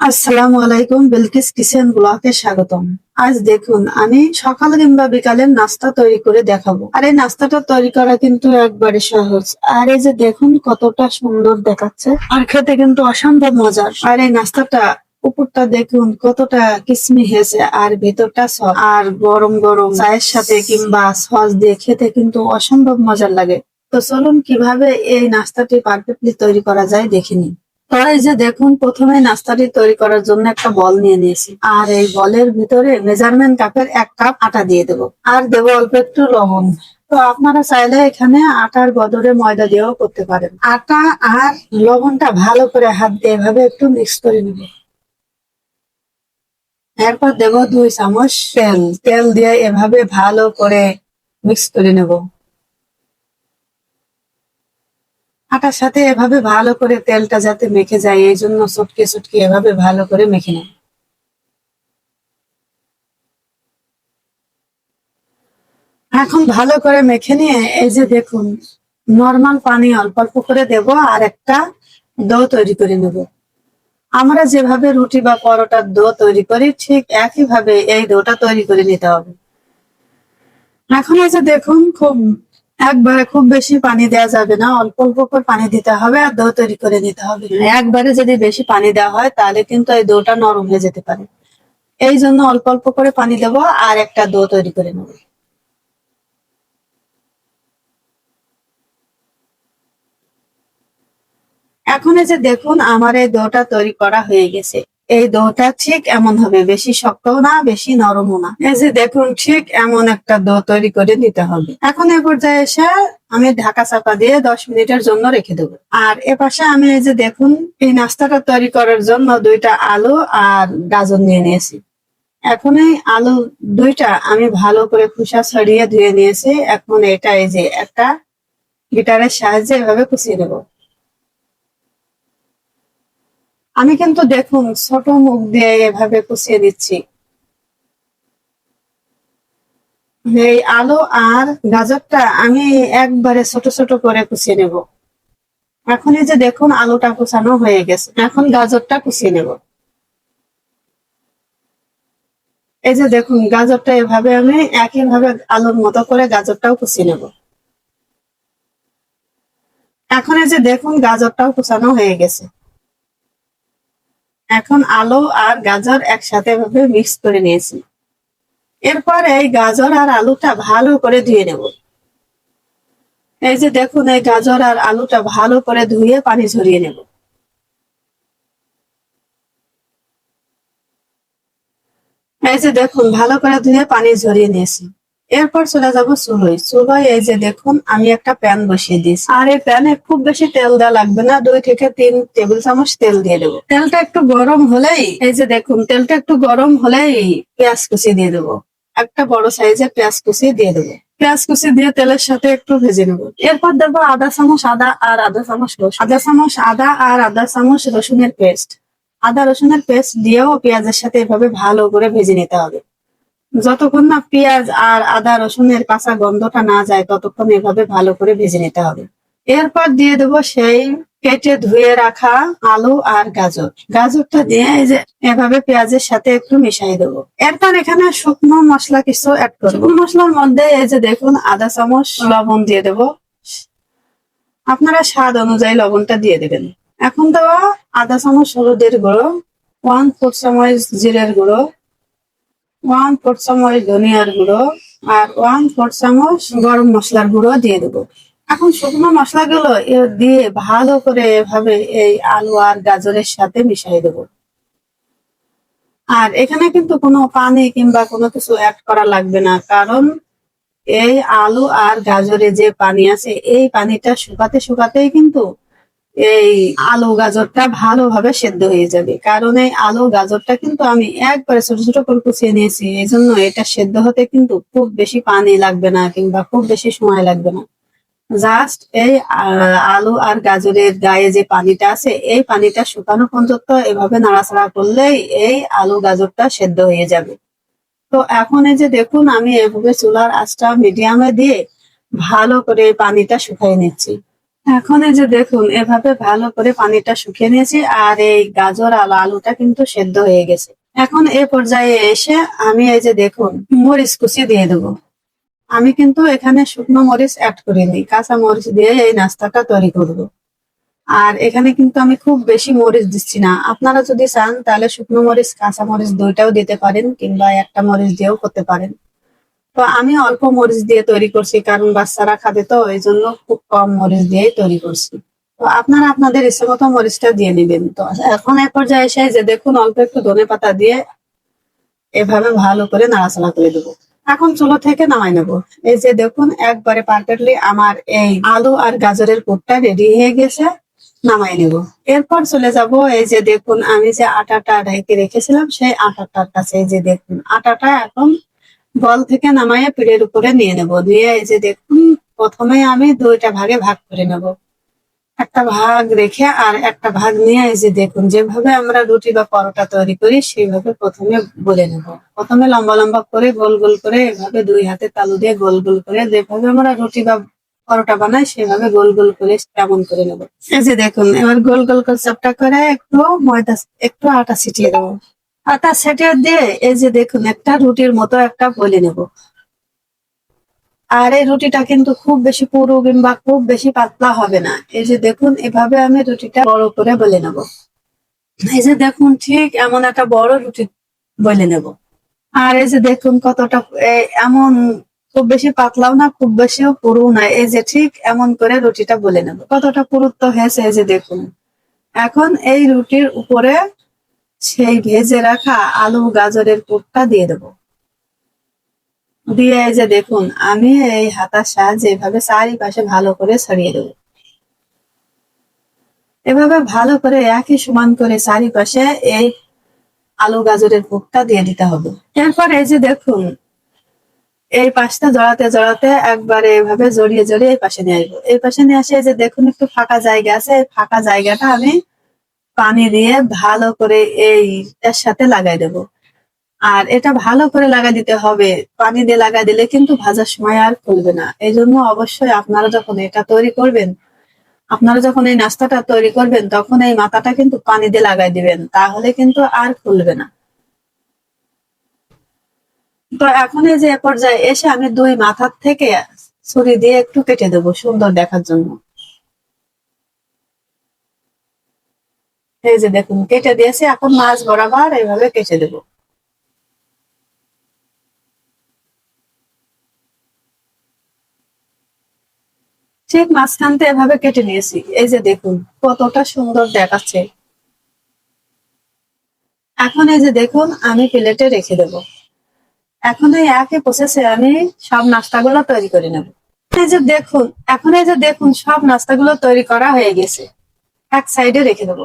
আসসালামু আলাইকুম, বিলকিস কিচেন ব্লকে স্বাগতম। আজ দেখুন, আমি সকাল কিংবা বিকালের নাস্তা তৈরি করে দেখাবো। আর এই নাস্তাটা তৈরি করা কিন্তু একবারে সহজ। আর এই যে দেখুন, কতটা সুন্দর দেখাচ্ছে। আর খেতে কিন্তু অসম্ভব মজার। আর এই নাস্তাটা উপরটা দেখুন, কতটা কিসমি হয়েছে। আর ভেতরটা সফট আর গরম গরম চায়ের সাথে কিংবা সস দিয়ে খেতে কিন্তু অসম্ভব মজার লাগে। তো চলুন, কীভাবে এই নাস্তাটি পারফেক্টলি তৈরি করা যায়, দেখে নিন তো এই যে দেখুন, প্রথমে নাস্তাটি তৈরি করার জন্য একটা বল নিয়ে নিয়েছি। আর এই বলের ভিতরে মেজারমেন্ট কাপের এক কাপ আটা দিয়ে দেবো। আর দেবো অল্প একটু লবণ। তো আপনারা চাইলে এখানে আটার বদলে ময়দা দিয়েও করতে পারেন। আটা আর লবণটা ভালো করে হাত দিয়ে এভাবে একটু মিক্স করে নেব। এরপর দেব দুই চামচ তেল। তেল দিয়ে এভাবে ভালো করে মিক্স করে নেব। আটার সাথে এভাবে ভালো করে তেলটা যাতে মেখে যায়, এই জন্য চটকে চটকে এভাবে ভালো করে মেখে নেয়। এখন ভালো করে মেখে নিয়ে এই যে দেখুন নর্মাল পানি অল্প অল্প করে দেব আর একটা ডো তৈরি করে নেব। আমরা যেভাবে রুটি বা পরোটার দো তৈরি করি, ঠিক একইভাবে এই দোটা তৈরি করে নিতে হবে। এখন এই যে দেখুন, খুব একবারে খুব বেশি পানি দেওয়া যাবে না, অল্প অল্প করে পানি দিতে হবে আর দো তৈরি করে নিতে হবে। একবারে যদি বেশি পানি দেওয়া হয় তাহলে কিন্তু এই দোটা নরম হয়ে যেতে পারে। এই জন্য অল্প অল্প করে পানি দেব আর একটা দো তৈরি করে নেব। এখন এই যে দেখুন, আমার এই দোটা তৈরি করা হয়ে গেছে। এই দোটা ঠিক এমন হবে, বেশি শক্তও না, বেশি নরমও না। এই যে দেখুন, ঠিক এমন একটা দো তৈরি করে নিতে হবে। এখন এ পর্যায়ে এসে আমি ঢাকা চাপা দিয়ে দশ মিনিটের জন্য রেখে দেবো। আর এ পাশে আমি এই যে দেখুন, এই নাস্তাটা তৈরি করার জন্য দুইটা আলু আর গাজর নিয়ে নিয়েছি। এখন এই আলু দুইটা আমি ভালো করে খোসা ছড়িয়ে ধুয়ে নিয়েছি। এখন এটা এই যে একটা গিটারের সাহায্যে এভাবে কুচিয়ে দেবো আমি কিন্তু দেখুন, ছোট মুখ দিয়ে এভাবে কুচিয়ে দিচ্ছি। এই আলু আর গাজরটা আমি একবারে ছোট ছোট করে কুচিয়ে নেব। এখন এই যে দেখুন, আলুটা কুচানো হয়ে গেছে। এখন গাজরটা কুচিয়ে নেব। এই যে দেখুন, গাজরটা এভাবে আমি একই ভাবে আলুর মতো করে গাজরটাও কুচিয়ে নেব। এখন এই যে দেখুন, গাজরটাও কুচানো হয়ে গেছে। এখন আলু আর গাজর একসাথে ভাবে মিক্স করে নিয়েছি। এরপর এই গাজর আর আলুটা ভালো করে ধুয়ে নেব। এই যে দেখুন, এই গাজর আর আলুটা ভালো করে ধুয়ে পানি ঝরিয়ে নেব। এই যে দেখুন, ভালো করে ধুয়ে পানি ঝরিয়ে নিয়েছি। এরপর চলে যাব চুলোয় চুলোয় এই যে দেখুন, আমি একটা প্যান বসিয়ে দিয়েছি। আর এই প্যানে খুব বেশি তেল দেওয়া লাগবে না, দুই থেকে তিন টেবিল চামচ তেল দিয়ে দেবো। তেলটা একটু গরম হলেই, এই যে দেখুন, তেলটা একটু গরম হলেই পেঁয়াজ কুচি দিয়ে দেবো। একটা বড় সাইজের পেঁয়াজ কুচি দিয়ে দেবো। পেঁয়াজ কুচি দিয়ে তেলের সাথে একটু ভেজে নেব। এরপর দেবো আধা চামচ, আদা আর আধা চামচ রসুন। আধা চামচ, আদা আর আধা চামচ রসুনের পেস্ট। আদা রসুনের পেস্ট দিয়েও পেঁয়াজের সাথে এভাবে ভালো করে ভেজে নিতে হবে। যতক্ষণ না পেঁয়াজ আর আদা রসুনের কাঁচা গন্ধটা না যায়, ততক্ষণ এভাবে ভালো করে ভেজে নিতে হবে। এরপর দিয়ে দেবো সেই কেটে ধুয়ে রাখা আলু আর গাজর। গাজরটা দিয়ে এই যে এভাবে পেঁয়াজের সাথে একটু মিশাই দেবো। এরপর এখানে শুকনো মশলা কিছু অ্যাড করব। শুকনো মশলার মধ্যে এই যে দেখুন, আধা চামচ লবণ দিয়ে দেবো। আপনারা স্বাদ অনুযায়ী লবণটা দিয়ে দেবেন। এখন দেওয়া আধা চামচ হলুদের গুঁড়ো ওয়ান ফোর চামচ জিরের গুঁড়ো ওয়ান ফোর চামচ ধনিয়ার গুঁড়ো আর ওয়ান ফোর চামচ গরম মশলার গুঁড়ো দিয়ে দেবো। এখন শুকনো মশলাগুলো দিয়ে ভালো করে এভাবে এই আলু আর গাজরের সাথে মিশিয়ে দেবো। আর এখানে কিন্তু কোনো পানি কিংবা কোনো কিছু অ্যাড করা লাগবে না, কারণ এই আলু আর গাজরে যে পানি আছে, এই পানিটা শুকাতে শুকাতেই কিন্তু এই আলু গাজরটা ভালোভাবে সেদ্ধ হয়ে যাবে। কারণ এই আলু গাজরটা কিন্তু আমি একবারে ছোট ছোট করে কুচিয়ে নিয়েছি। এই জন্য এটা সেদ্ধ হতে কিন্তু খুব বেশি পানি লাগবে না কিংবা খুব বেশি সময় লাগবে না। জাস্ট এই আলু আর গাজরের গায়ে যে পানিটা আছে, এই পানিটা শুকানো পর্যন্ত এভাবে নাড়াচাড়া করলেই এই আলু গাজরটা সেদ্ধ হয়ে যাবে। তো এখন এই যে দেখুন, আমি এভাবে চুলার আঁচটা মিডিয়ামে দিয়ে ভালো করে পানিটা শুকাই নিচ্ছি। এখন এই যে দেখুন, এভাবে ভালো করে পানিটা শুকিয়ে নিয়েছি আর এই গাজর আর আলুটা কিন্তু সেদ্ধ হয়ে গেছে। এখন এ পর্যায়ে এসে আমি এই যে দেখুন, মরিচ কুচি দিয়ে দেবো। আমি কিন্তু এখানে শুকনো মরিচ অ্যাড করিনি, কাঁচা মরিচ দিয়ে এই নাস্তাটা তৈরি করব। আর এখানে কিন্তু আমি খুব বেশি মরিচ দিচ্ছি না। আপনারা যদি চান, তাহলে শুকনো মরিচ, কাঁচা মরিচ দুইটাও দিতে পারেন, কিংবা একটা মরিচ দিয়েও করতে পারেন। তো আমি অল্প মরিচ দিয়ে তৈরি করছি, কারণ বাচ্চারা খাবে তো এই জন্য খুব কম মরিচ দিয়ে তৈরি করছি। তো আপনারা আপনাদের ইচ্ছে মতো মরিচটা দিয়ে নেবেন। তো এখন এক পর্যায়ে এসে যে দেখুন, অল্প একটু ধনে পাতা দিয়ে এভাবে ভালো করে নাড়াচাড়া করে দেবো এখন চুলো থেকে নামাই নেব। এই যে দেখুন, একবারে পারফেক্টলি আমার এই আলু আর গাজরের পুরটা রেডি হয়ে গেছে, নামাই নেব। এরপর চলে যাব, এই যে দেখুন, আমি যে আটাটা ঢেকে রেখেছিলাম, সেই আটাটার কাছে এই যে দেখুন, আটাটা এখন বল থেকে নামাইয়ে পিঠের উপরে নিয়ে নেব। দিয়ে এই যে দেখুন, প্রথমে আমি দুইটা ভাগে ভাগ করে নেব। একটা ভাগ রেখে আর একটা ভাগ নিয়ে এই যে দেখুন, যেভাবে আমরা রুটি বা পরোটা তৈরি করি, সেইভাবে প্রথমে বলে নেব। প্রথমে লম্বা লম্বা করে গোল গোল করে এভাবে দুই হাতে তালু দিয়ে গোল গোল করে যেভাবে আমরা রুটি বা পরোটা বানাই সেভাবে গোল গোল করে তেমন করে নেব। এই যে দেখুন, এবার গোল গোল করে চাপটা করে একটু ময়দা, একটু আটা ছিটিয়ে দেবো। আটা ছিটিয়ে দিয়ে এই যে দেখুন, একটা রুটির মতো একটা বলে নেব। আর এই রুটিটা কিন্তু খুব বেশি পুরু কিংবা খুব বেশি পাতলা হবে না। এই যে দেখুন, এভাবে আমি রুটিটা বড় করে বলে নেব। এই যে দেখুন, ঠিক এমন একটা বড় রুটি বলে নেব। আর এই যে দেখুন, কতটা এমন খুব বেশি পাতলাও না, খুব বেশিও পুরু না। এই যে ঠিক এমন করে রুটিটা বলে নেব। কতটা পুরুত্ব হয়েছে এই যে দেখুন। এখন এই রুটির উপরে সেই ভেজে রাখা আলু গাজরের পুরটা দিয়ে দেবো। দিয়ে যে দেখুন, আমি এই হাতার সাহায্যে এভাবে চারিপাশে ভালো করে ছড়িয়ে দেবো। এভাবে ভালো করে একই সমান করে চারিপাশে এই আলু গাজরের পুরটা দিয়ে দিতে হবে। এরপর এই যে দেখুন, এই পাশটা জড়াতে জড়াতে একবারে এভাবে জড়িয়ে জড়িয়ে এই পাশে নিয়ে আসব। এই পাশে নিয়ে আসে যে দেখুন, একটু ফাঁকা জায়গা আছে ফাঁকা জায়গাটা আমি পানি দিয়ে ভালো করে এই এর সাথে লাগাই দেব। আর এটা ভালো করে লাগা দিতে হবে। পানি দিয়ে লাগা দিলে কিন্তু ভাজার সময় আর খুলবে না। এই জন্য অবশ্যই আপনারা যখন এটা তৈরি করবেন, আপনারা যখন এই নাস্তাটা তৈরি করবেন, তখন এই মাথাটা কিন্তু পানি দিয়ে লাগাই দিবেন। তাহলে কিন্তু আর খুলবে না। তো এখন এই যে পর্যায়ে এসে আমি দুই মাথার থেকে ছুরি দিয়ে একটু কেটে দেবো সুন্দর দেখার জন্য। এই যে দেখুন, কেটে দিয়েছি, এখন মাছ বরাবর এইভাবে কেটে দেবো। ঠিক মাঝখানতে এভাবে কেটে নিয়েছি। এই যে দেখুন, কতটা সুন্দর দেখাচ্ছে। এখন এই যে দেখুন, আমি প্লেটে রেখে দেব। এখন এই একই প্রসেসে আমি সব নাস্তাগুলো তৈরি করে নেব। এই যে দেখুন, এখন এই যে দেখুন, সব নাস্তাগুলো তৈরি করা হয়ে গেছে। এক সাইডে রেখে দেব।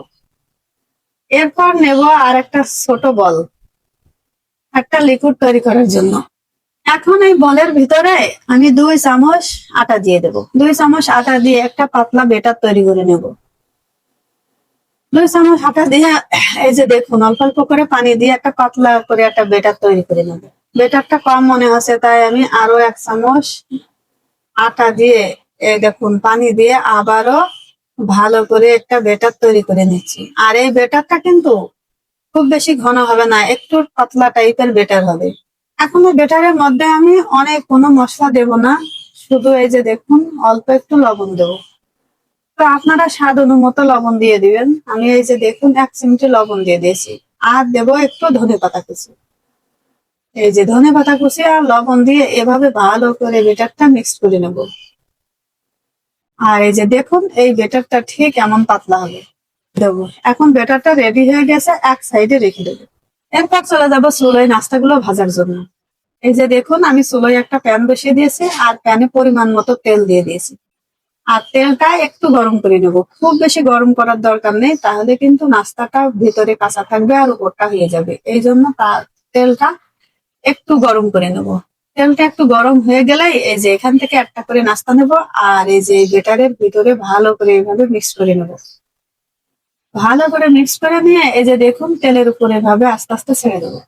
এরপর নেব আর একটা ছোট বল, একটা লিকুইড তৈরি করার জন্য। এখন এই বলের ভিতরে আমি দুই চামচ আটা দিয়ে দেব। দুই চামচ আটা দিয়ে একটা পাতলা বেটার তৈরি করে নেব। দুই চামচ আটা দিয়ে, এই যে দেখুন, অল্প অল্প করে পানি দিয়ে একটা পাতলা করে একটা বেটার তৈরি করে নেব। বেটারটা কম মনে হচ্ছে তাই আমি আরও এক চামচ আটা দিয়ে দেখুন, পানি দিয়ে আবারও ভালো করে একটা বেটার তৈরি করে নিচ্ছি। আর এই বেটারটা কিন্তু খুব বেশি ঘন হবে না, একটু পাতলা টাইপের বেটার হবে। এখন এই বেটারের মধ্যে আমি অনেক, কোনো মশলা দেব না। শুধু এই যে দেখুন, অল্প একটু লবণ দেব। তো আপনারা স্বাদ অনুমতো লবণ দিয়ে দিবেন। আমি এই যে দেখুন, এক চিমটি লবণ দিয়ে দিয়েছি। আর দেব একটু ধনে পাতা কুচি। এই যে ধনে পাতা কুচি আর লবণ দিয়ে এভাবে ভালো করে বেটারটা মিক্স করে নেব। আর এই যে দেখুন, এই বেটারটা ঠিক এমন পাতলা হবে। দেবো। এখন বেটারটা রেডি হয়ে গেছে, এক সাইডে রেখে দেবো। এরপর চলে যাব চুলোয় নাস্তাগুলো ভাজার জন্য। এই যে দেখুন, আমি চুলোয় একটা প্যান বসিয়ে দিয়েছি, আর প্যানে পরিমাণ মতো তেল দিয়ে দিয়েছি। আর তেলটা একটু গরম করে নেব। খুব বেশি গরম করার দরকার নেই, তাহলে কিন্তু নাস্তাটা ভিতরে কাঁচা থাকবে আর উপরটা হয়ে যাবে। এই জন্য তার তেলটা একটু গরম করে নেব। তেলটা একটু গরম হয়ে গেলে এই যে এখান থেকে একটা করে নাস্তা নেব আর এই যে বেটারের ভিতরে ভালো করে এইভাবে মিক্স করে নেব। ভালো করে মিক্স করে নিয়ে এই যে দেখুন তেলের উপরে এভাবে আস্তে আস্তে ছেড়ে দেবো।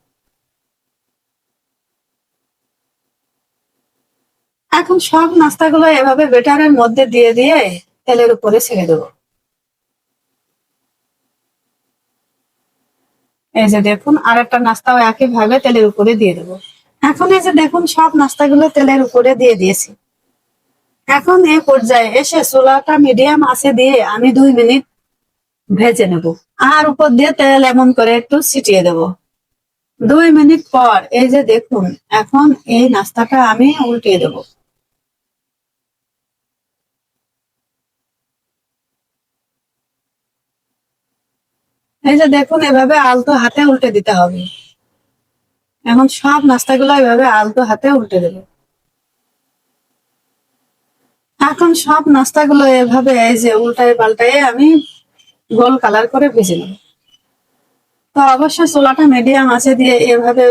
এখন সব নাস্তাগুলো এভাবে বেটারের মধ্যে দিয়ে দিয়ে তেলের উপরে ছেড়ে দেবো। এই যে দেখুন আর একটা নাস্তাও একই ভাবে তেলের উপরে দিয়ে দেবো। এখন এই যে দেখুন, সব নাস্তাগুলো তেলের উপরে দিয়ে দিয়েছি। এখন এই পর্যায়ে এসে চুলাটা মিডিয়াম আছে দিয়ে আমি দুই মিনিট ভেজে নেব। আর উপর দিয়ে তেল এমন করে একটু ছিটিয়ে দেব। দুই মিনিট পর এই যে দেখুন, এখন এই নাস্তাটা আমি উল্টিয়ে দেব। এই যে দেখুন, এভাবে আলতো হাতে উল্টে দিতে হবে। এখন সব নাস্তাগুলো এভাবে আলতো হাতে উল্টে দেবে। এখন সব নাস্তাগুলো এভাবে এই যে উল্টায় পাল্টায় আমি গোল কালার করে ভেজে নেব। তো অবশ্যই চোলাটা মিডিয়াম আছে দিয়ে এভাবে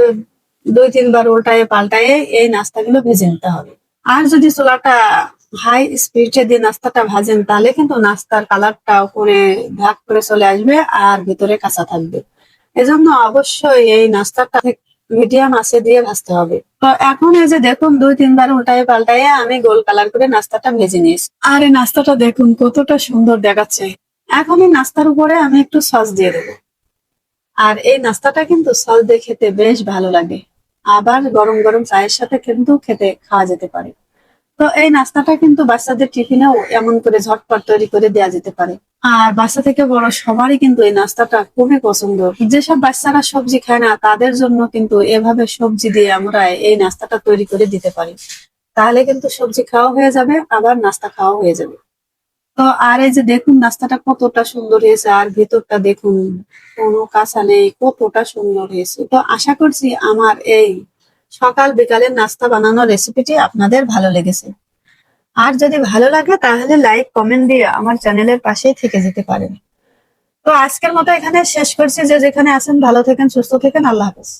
দুই তিনবার উল্টায় পাল্টায় এই নাস্তাগুলো ভেজে নিতে হবে। আর যদি চোলাটা হাই স্পিডে দিয়ে নাস্তাটা ভাজেন, তাহলে কিন্তু নাস্তার কালারটা উপরে ভাগ করে চলে আসবে আর ভিতরে কাঁচা থাকবে। এজন্য অবশ্যই এই নাস্তাটা মিডিয়াম আছে দিয়ে ভাজতে হবে। তো এখন এই যে দেখুন, দুই, তিনবার উল্টায় পাল্টায় আমি গোল কালার করে নাস্তাটা ভেজে নিয়েছি। আর এই নাস্তাটা দেখুন, কতটা সুন্দর দেখাচ্ছে। এখন এই নাস্তার উপরে আমি একটু সস দিয়ে দেবো। আর এই নাস্তাটা কিন্তু সস দিয়ে খেতে বেশ ভালো লাগে। আবার গরম গরম চায়ের সাথে কিন্তু খেতে খাওয়া যেতে পারে। তো এই নাস্তাটা কিন্তু বাচ্চাদের টিফিনেও এমন করে ঝটপট তৈরি করে দেওয়া যেতে পারে। আর বাচ্চা থেকে বড় সবারই কিন্তু এই নাস্তাটা খুবই পছন্দ। যেসব বাচ্চারা সবজি খায় না, তাদের জন্য কিন্তু এভাবে সবজি দিয়ে আমরা এই নাস্তাটা তৈরি করে দিতে পারি। তাহলে কিন্তু সবজি খাওয়া হয়ে যাবে, আবার নাস্তা খাওয়া হয়ে যাবে। তো আর এই যে দেখুন নাস্তাটা কতটা সুন্দর হয়েছে, আর ভেতরটা দেখুন কোনো কাঁচা নেই, কতটা সুন্দর হয়েছে। তো আশা করছি আমার এই সকাল বিকালের নাস্তা বানানোর রেসিপিটি আপনাদের ভালো লেগেছে। আর যদি ভালো লাগে, তাহলে লাইক কমেন্ট দিয়ে আমার চ্যানেলের পাশেই থেকে যেতে পারেন। তো আজকের মতো এখানে শেষ করছি। যে যেখানে আছেন, ভালো থাকেন, সুস্থ থাকেন, আল্লাহ হাফেজ।